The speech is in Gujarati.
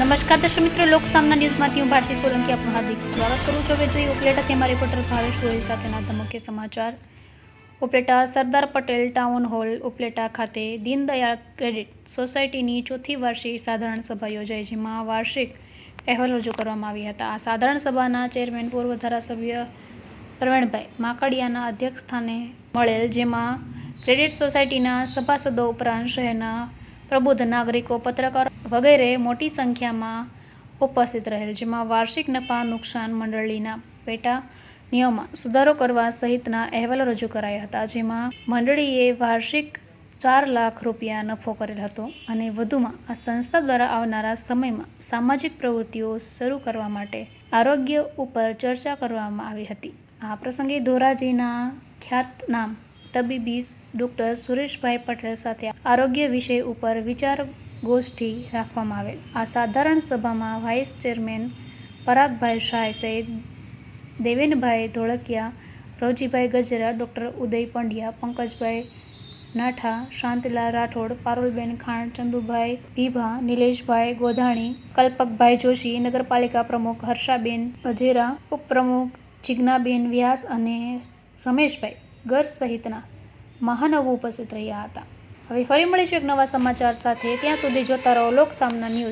નમસ્કાર દર્શક મિત્રો લોકસામના ન્યૂઝમાંથી હું ભારતી સોલંકી આપનું હાર્દિક સ્વાગત કરું છું. હવે જોઈએ ઉપલેટા તેમાં રિપોર્ટર ભાવેશ ગોહિલ સાથેના મુખ્ય સમાચાર. ઉપલેટા સરદાર પટેલ ટાઉન હોલ ઉપલેટા ખાતે દીનદયાળ ક્રેડિટ સોસાયટીની ચોથી વાર્ષિક સાધારણ સભા યોજાઈ, જેમાં વાર્ષિક અહેવાલ રજૂ કરવામાં આવ્યા હતા. આ સાધારણ સભાના ચેરમેન પૂર્વ ધારાસભ્ય પ્રવીણભાઈ માકડિયાના અધ્યક્ષ સ્થાને મળેલ, જેમાં ક્રેડિટ સોસાયટીના સભાસદો ઉપરાંત શહેરના પ્રબુદ્ધ નાગરિકો, પત્રકાર વગેરે મોટી સંખ્યામાં ઉપસ્થિત રહેલ, જેમાં વાર્ષિક નફા નુકસાન મંડળીના પેટા નિયમમાં સુધારો કરવા સહિતના અહેવાલો રજૂ કરાયા હતા, જેમાં મંડળીએ વાર્ષિક ચાર લાખ રૂપિયા નફો કરેલ હતો અને વધુમાં આ સંસ્થા દ્વારા આવનારા સમયમાં સામાજિક પ્રવૃત્તિઓ શરૂ કરવા માટે આરોગ્ય ઉપર ચર્ચા કરવામાં આવી હતી. આ પ્રસંગે ધોરાજીના ખ્યાતનામ તબીબી ડૉક્ટર સુરેશભાઈ પટેલ સાથે આરોગ્ય વિષય ઉપર વિચાર ગોષ્ઠી રાખવામાં આવેલ. આ સાધારણ સભામાં વાઇસ ચેરમેન પરાગભાઈ શાહ સહિત દેવેનભાઈ ધોળકિયા, રોજીભાઈ ગજેરા, ડૉક્ટર ઉદય પંડ્યા, પંકજભાઈ નાઠા, શાંતિલાલ રાઠોડ, પારુલબેન ખાણ, ચંદુભાઈ ભીભા, નિલેશભાઈ ગોધાણી, કલ્પકભાઈ જોશી, નગરપાલિકા પ્રમુખ હર્ષાબેન ગજેરા, ઉપપ્રમુખ જિજ્ઞાબેન વ્યાસ અને રમેશભાઈ ગર સહિતના મહાનવો ઉપસ્થિત રહ્યા હતા. હવે ફરી મળીશું એક નવા સમાચાર સાથે. ત્યાં સુધી જોતા રહો લોક સામના ન્યૂઝ.